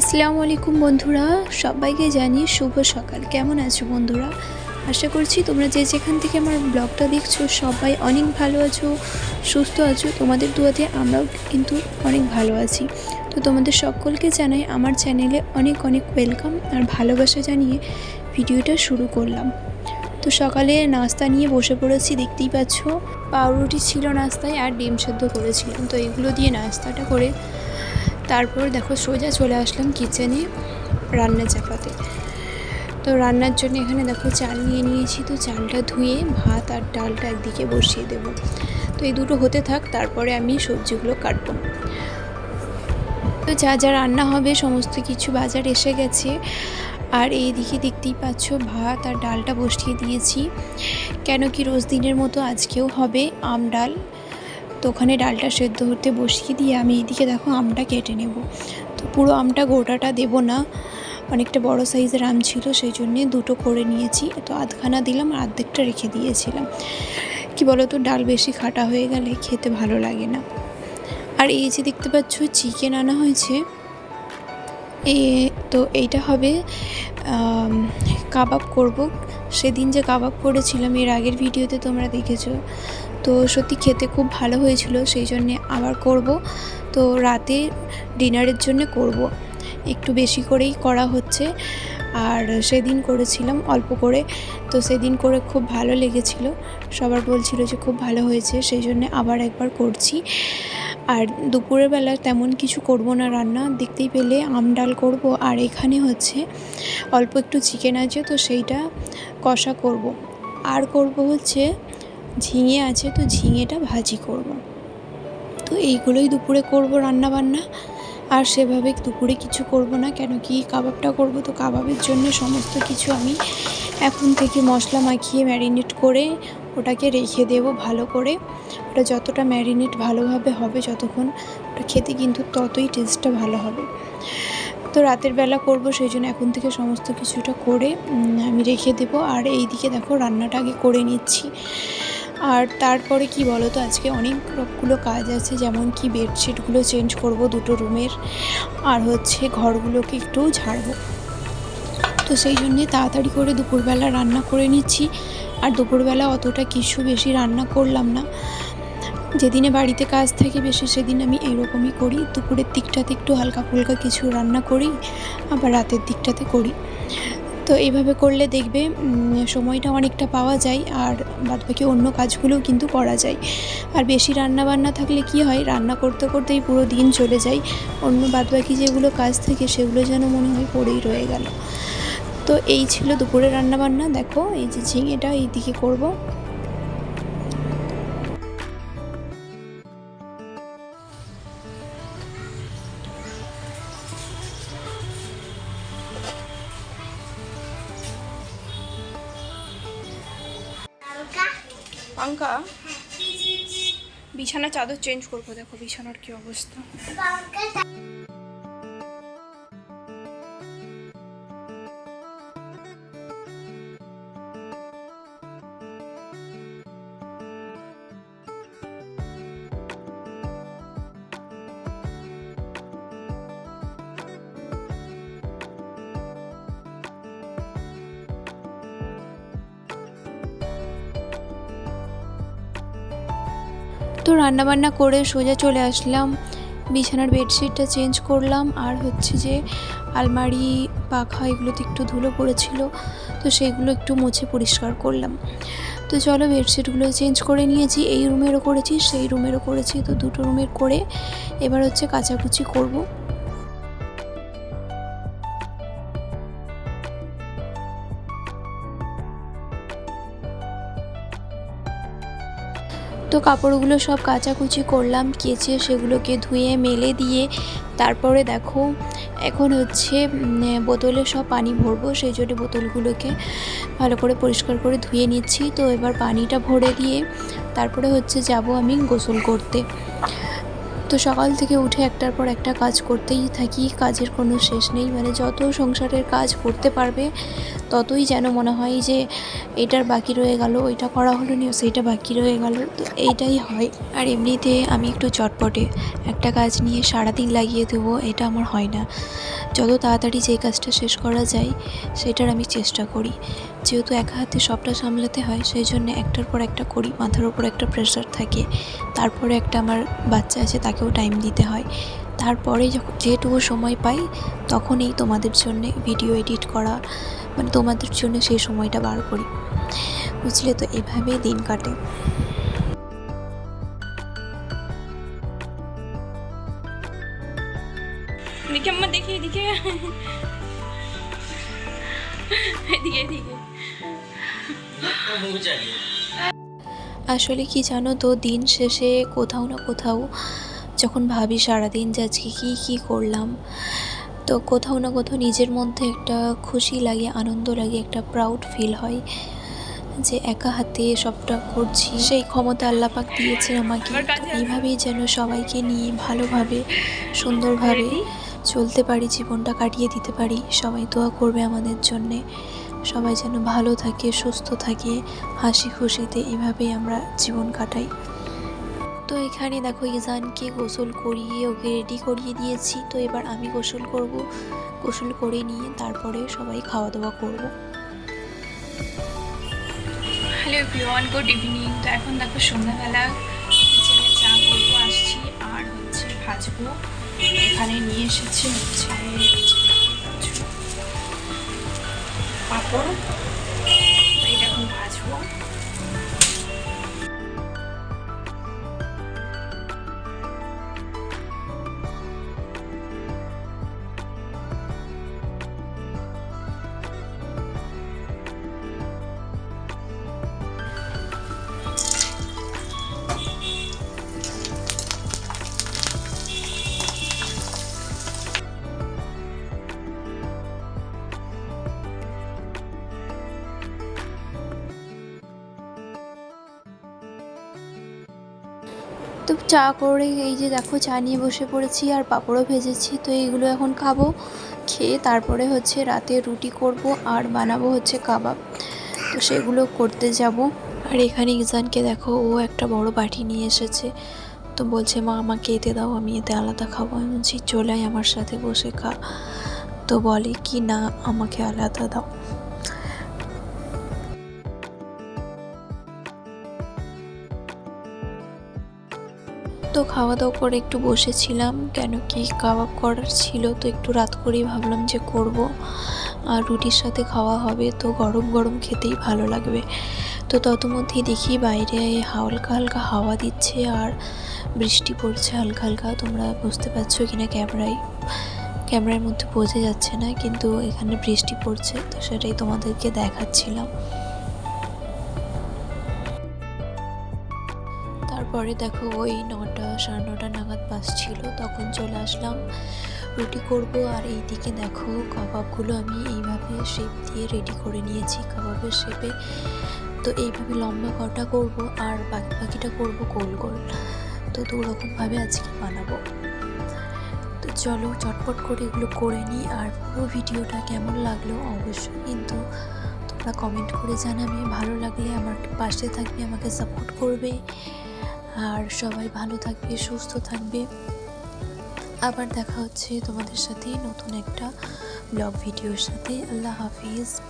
আসসালামু আলাইকুম বন্ধুরা, সবাইকে জানি শুভ সকাল। কেমন আছো বন্ধুরা? আশা করছি তোমরা যে যেখান থেকে আমার ব্লগটা দেখছ সবাই অনেক ভালো আছো, সুস্থ আছো। তোমাদের দুয়াতে আমরাও কিন্তু অনেক ভালো আছি। তো তোমাদের সকলকে জানাই আমার চ্যানেলে অনেক অনেক ওয়েলকাম আর ভালোবাসা জানিয়ে ভিডিওটা শুরু করলাম। তো সকালে নাস্তা নিয়ে বসে পড়েছি, দেখতেই পাচ্ছ। পাউরুটি ছিল নাস্তায় আর ডিম সেদ্ধ করেছিলাম। তো এগুলো দিয়ে নাস্তাটা করে তারপর দেখো সোজা চলে আসলাম কিচেনে রান্না চাপাতে। তো রান্নার জন্য এখানে দেখো চাল নিয়ে নিয়েছি, তো চালটা ধুয়ে ভাত আর ডালটা একদিকে বসিয়ে দেব। তো এই দুটো হতে থাক, তারপরে আমি সবজিগুলো কাটবো। তো যা যা রান্না হবে, সমস্ত কিছু বাজার এসে গেছে। আর এইদিকে দেখতেই পাচ্ছ, ভাত আর ডালটা বসিয়ে দিয়েছি। কেন কি রোজ দিনের মতো আজকেও হবে আম ডাল। তো ওখানে ডালটা সেদ্ধ হতে বসিয়ে দিয়ে আমি এইদিকে দেখো আমটা কেটে নেব। তো পুরো আমটা গোটাটা দেব না, অনেকটা বড় সাইজের আম ছিল, সেই জন্যে দুটো করে নিয়েছি। তো আধখানা দিলাম আর অর্ধেকটা রেখে দিয়েছিলাম। কি বলো তো ডাল বেশি খাটা হয়ে গেলে খেতে ভালো লাগে না। আর এই যে দেখতে পাচ্ছ, চিকেন আনা হয়েছে। এ, তো এইটা হবে কাবাব করব। সেদিন যে কাবাব করেছিলাম, এর আগের ভিডিওতে তোমরা দেখেছ। তো সত্যি খেতে খুব ভালো হয়েছিল, সেই জন্যে আবার করব। তো রাতে ডিনারের জন্য করব। একটু বেশি করেই করা হচ্ছে। আর সেদিন করেছিলাম অল্প করে। তো সেদিন করে খুব ভালো লেগেছিল। সবার বলছিল যে খুব ভালো হয়েছে, সেই জন্যে আবার একবার করছি। আর দুপুরের বেলা তেমন কিছু করব না রান্না, দেখতেই পেলে আম ডাল করব আর এখানে হচ্ছে অল্প একটু চিকেন আছে, তো সেইটা কষা করব। আর করব হচ্ছে ঝিঙে আছে, তো ঝিঙেটা ভাজি করব। তো এইগুলোই দুপুরে করব রান্না বান্না আর সেভাবে দুপুরে কিছু করব না, কেন কি কাবাবটা করব? তো কাবাবের জন্য সমস্ত কিছু আমি এখন থেকে মশলা মাখিয়ে ম্যারিনেট করে ওটাকে রেখে দেব ভালো করে। ওটা যতটা ম্যারিনেট ভালোভাবে হবে যতক্ষণ ওটা খেতে কিন্তু ততই টেস্টটা ভালো হবে। তো রাতের বেলা করব, সেই জন্য এখন থেকে সমস্ত কিছুটা করে আমি রেখে দেব। আর এই দিকে দেখো রান্নাটা আগে করে নিচ্ছি। আর তারপরে কি বলো তো আজকে অনেকগুলো কাজ আছে, যেমন কি বেডশিটগুলো চেঞ্জ করব দুটো রুমের, আর হচ্ছে ঘরগুলোকে একটু ঝাড়বো। তো সেই জন্যে তাড়াতাড়ি করে দুপুরবেলা রান্না করে নিচ্ছি। আর দুপুরবেলা অতটা কিছু বেশি রান্না করলাম না। যেদিনে বাড়িতে কাজ থাকে বেশি সেদিন আমি এইরকমই করি। দুপুরের দিকটাতে একটু হালকা ফুলকা কিছু রান্না করি, আবার রাতের দিকটাতে করি। তো এইভাবে করলে দেখবে সময়টা অনেকটা পাওয়া যায় আর বাদবাকি অন্য কাজগুলোও কিন্তু করা যায়। আর বেশি রান্না বান্না থাকলে কি হয়, রান্না করতে করতেই পুরো দিন চলে যায়। অন্য বাদ বাকি যেগুলো কাজ থাকে, সেগুলো যেন মনে হয় পড়েই রয়ে গেল। তো এই ছিল দুপুরে রান্নাবান্না। দেখো, এই যে ঝিঙেটা এই দিকে করব। বিছানা চাদর চেঞ্জ করব দেখো বিছানার কি অবস্থা। তো রান্নাবান্না করে সোজা চলে আসলাম। বিছানার বেডশিটটা চেঞ্জ করলাম। আর হচ্ছে যে আলমারি, পাখা এগুলোতে একটু ধুলো পড়েছিল, তো সেগুলো একটু মুছে পরিষ্কার করলাম। তো চলো বেডশিটগুলো চেঞ্জ করে নিয়েছি। এই রুমেরও করেছি, সেই রুমেরও করেছি। তো দুটো রুমের করে এবার হচ্ছে কাচাকুচি করব। তো কাপড়গুলো সব কাচাকুচি করলাম, কেচে সেগুলোকে ধুয়ে, মেলে দিয়ে, তারপরে দেখো এখন হচ্ছে বোতলে সব পানি ভরবো, সেই জন্য বোতলগুলোকে ভালো করে পরিষ্কার করে ধুয়ে নিচ্ছি। তো এবার পানিটা ভরে দিয়ে তারপরে হচ্ছে যাব আমি গোসল করতে। তো সকাল থেকে উঠে একটার পর একটা কাজ করতেই থাকি, কাজের কোনো শেষ নেই। মানে যত সংসারের কাজ করতে পারবে ততই যেন মনে হয় যে এটার বাকি রয়ে গেল, ওইটা করা হলো নি, সেইটা বাকি রয়ে গেল। তো এইটাই হয়। আর এমনিতে আমি একটু চটপটে একটা কাজ নিয়ে সারাদিন লাগিয়ে দেবো, এটা আমার হয় না। যত তাড়াতাড়ি যে কাজটা শেষ করা যায়, সেটার আমি চেষ্টা করি। যেহেতু একা হাতে সবটা সামলাতে হয়, সেই জন্য একটার পর একটা করি, মাথার উপর একটা প্রেশার থাকে। তারপরে একটা আমার বাচ্চা আছে, তাকেও টাইম দিতে হয়। তারপরে যখন যেটুকু সময় পাই তখনই তোমাদের জন্য ভিডিও এডিট করা মানে তোমাদের জন্য সেই সময়টা বার করি। বুঝলে তো? এভাবেই দিন কাটে। আসলে কি জানো তো দিন শেষে কোথাও না কোথাও যখন ভাবি সারাদিন যে আজকে কী কী করলাম, তো কোথাও না কোথাও নিজের মধ্যে একটা খুশি লাগে, আনন্দ লাগে, একটা প্রাউড ফিল হয় যে একা হাতে সবটা করছি। সেই ক্ষমতা আল্লাপাক দিয়েছে আমাকে। এইভাবেই যেন সবাইকে নিয়ে ভালোভাবে, সুন্দরভাবে চলতে পারি, জীবনটা কাটিয়ে দিতে পারি। সবাই দোয়া করবে আমাদের জন্যে। সবাই যেন ভালো থাকে, সুস্থ থাকে, হাসি খুশিতে এভাবেই আমরা জীবন কাটাই। তো এখানে দেখো ইজানকে গোসল করিয়ে ওকে রেডি করিয়ে দিয়েছি। তো এবার আমি গোসল করব। গোসল করে নিয়ে তারপরে সবাই খাওয়া দাওয়া করব। হ্যালো এভরিওয়ান গুড ইভিনিং তো এখন দেখো সন্ধ্যাবেলা। কিচেনে চা করব, আসছি, আর হচ্ছে ভাজবো। এখানে নিয়ে এসেছি হচ্ছে পাঁপড়। এটা এখন ভাজবো। চা করে এই যে দেখো, চা নিয়ে বসে পড়েছি আর পাঁপড়ও ভেজেছি। তো এইগুলো এখন খাব, খেয়ে তারপরে হচ্ছে রাতে রুটি করব আর বানাবো হচ্ছে কাবাব। তো সেগুলো করতে যাব। আর এখানে ইজানকে দেখো, ও একটা বড় বাটি নিয়ে এসেছে। তো বলছে, মা, আমাকে এতে দাও, আমি এতে আলাদা খাব। আমি বলছি, চলে আমার সাথে বসে খা। তো বলে, কি না, আমাকে আলাদা দাও। তো খাওয়া দাওয়া করে একটু বসেছিলাম, কেন কি কাবাব করার ছিল, তো একটু রাত করেই ভাবলাম যে করব। আর রুটির সাথে খাওয়া হবে, তো গরম গরম খেতেই ভালো লাগবে। তো তত মধ্যেই দেখি বাইরে হালকা হালকা হাওয়া দিচ্ছে আর বৃষ্টি পড়ছে হালকা হালকা। তোমরা বুঝতে পারছ কিনা ক্যামেরায়, ক্যামেরার মধ্যে বোঝা যাচ্ছে না, কিন্তু এখানে বৃষ্টি পড়ছে, তো সেটাই তোমাদেরকে দেখাচ্ছিলাম। তারপরে দেখো ওই নটা, সাড়ে নটা নাগাদ বাস ছিল, তখন চলে আসলাম। রুটি করব আর এইদিকে দেখো কাবাবগুলো আমি এইভাবে শেপ দিয়ে রেডি করে নিয়েছি কাবাবের শেপে তো এইভাবে লম্বা কটা করব আর বাকি বাকিটা করব গোল গোল। তো দু রকমভাবে আজকে বানাবো। তো চলো চটপট করে এগুলো করে নিই আর পুরো ভিডিওটা কেমন লাগল অবশ্যই কিন্তু তোমরা কমেন্ট করে জানাবে। ভালো লাগলে আমার পাশে থাকবে, আমাকে সাপোর্ট করবে। আর সবাই ভালো থাকবে, সুস্থ থাকবে। আবার দেখা হচ্ছে তোমাদের সাথে নতুন একটা ব্লগ ভিডিওর সাথে। আল্লাহ হাফিজ।